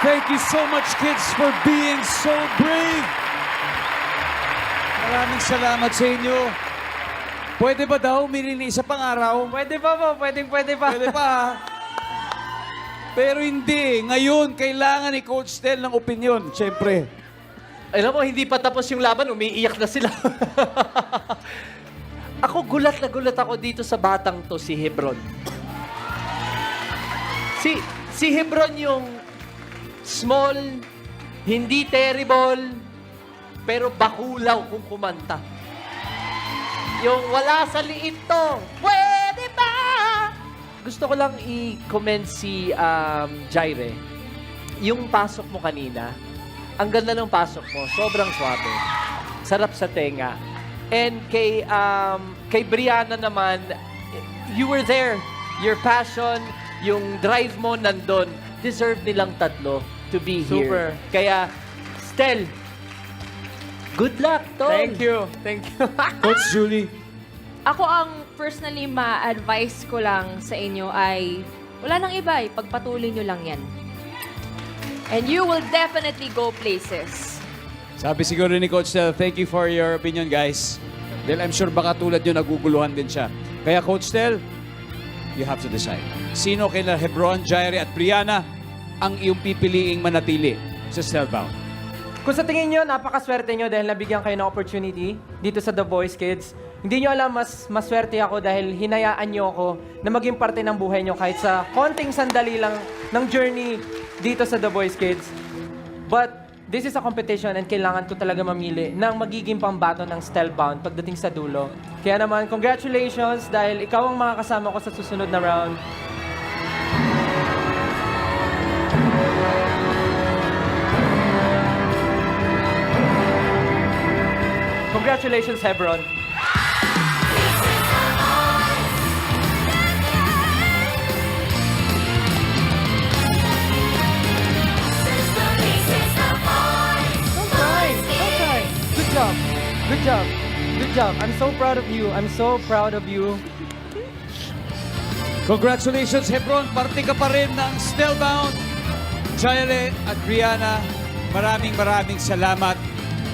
Thank you so much, kids, for being so brave. Maraming salamat sa inyo. Pwede ba daw umili ng isa pang araw? Pwede pa po, pwedeng pwede pa. Pwede pa, ha? Pero hindi. Ngayon, kailangan ni Coach Tel ng opinion, siyempre. Alam mo, hindi pa tapos yung laban, umiiyak na sila. ako gulat na gulat ako dito sa batang to, si Hebron. Si, si Hebron yung small, hindi terrible, pero bakulaw kung kumanta. Yung wala sa liit to, pwede ba? Gusto ko lang i-comment si um, Jaire. Yung pasok mo kanina, ang ganda ng pasok mo, sobrang swabe. Sarap sa tenga. And kay um, kay Brianna naman, you were there. Your passion, yung drive mo nandun. Deserve nilang tatlo to be Super. here. Kaya, Stel, good luck, tol. Thank you. Thank you. Coach Julie. Ako ang personally ma-advise ko lang sa inyo ay wala nang iba, eh, pagpatuloy nyo lang yan. And you will definitely go places. Sabi siguro ni Coach Tel, thank you for your opinion, guys. Dahil I'm sure baka tulad nyo, naguguluhan din siya. Kaya Coach Tel, you have to decide. Sino kina Hebron, Jaire at Brianna ang iyong pipiliing manatili sa Spellbound? Kung sa tingin nyo, napakaswerte nyo dahil nabigyan kayo ng opportunity dito sa The Voice Kids. Hindi nyo alam, mas maswerte ako dahil hinayaan nyo ako na maging parte ng buhay nyo kahit sa konting sandali lang ng journey dito sa The Voice Kids. But this is a competition and kailangan ko talaga mamili ng magiging pambato ng Spellbound pagdating sa dulo. Kaya naman, congratulations dahil ikaw ang makakasama ko sa susunod na round. Congratulations, Hebron. Good job. Good job. Good job. I'm so proud of you. I'm so proud of you. Congratulations, Hebron. Parte ka pa rin ng Spellbound. Jaire at Brianna, maraming maraming salamat.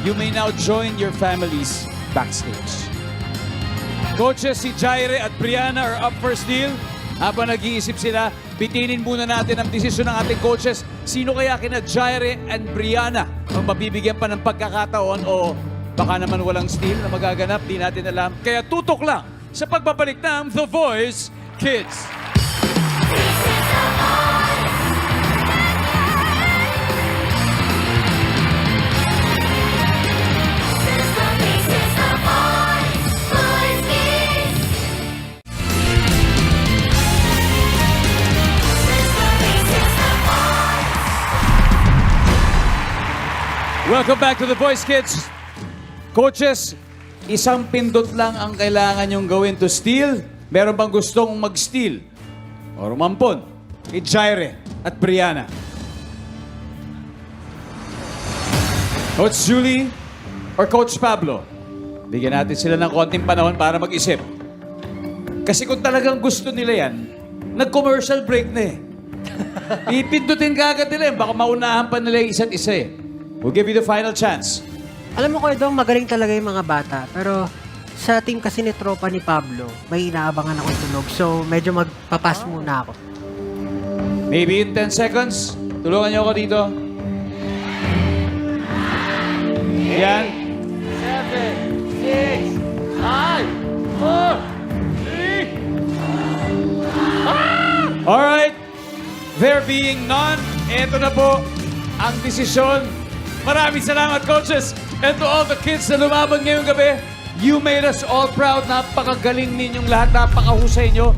You may now join your families backstage. Coaches, si Jaire at Brianna are up for steal. Habang nag-iisip sila, bitinin muna natin ang desisyon ng ating coaches. Sino kaya kina Jaire and Brianna ang mabibigyan pa ng pagkakataon o baka naman walang steal na magaganap, di natin alam. Kaya tutok lang sa pagbabalik ng The Voice Kids. Welcome back to The Voice Kids. Coaches, isang pindot lang ang kailangan yung gawin to steal. Meron bang gustong mag-steal? O rumampon? Kay Jaire at Brianna. Coach Julie or Coach Pablo? Bigyan natin sila ng konting panahon para mag-isip. Kasi kung talagang gusto nila yan, nag-commercial break na eh. Ipindutin ka agad nila eh. Baka maunahan pa nila yung isa't isa eh. We'll give you the final chance. Alam mo ko, Dong, magaling talaga yung mga bata. Pero sa team kasi ni tropa ni Pablo, may inaabangan ako tunog. So, medyo magpapas muna ako. Maybe in 10 seconds. Tulungan niyo ako dito. Yan. Seven, six, five, four, three. Alright. There being none, eto na po ang desisyon. Maraming salamat, coaches. And to all the kids na lumaban ngayong gabi, you made us all proud. Napakagaling ninyong lahat. Napakahusay nyo.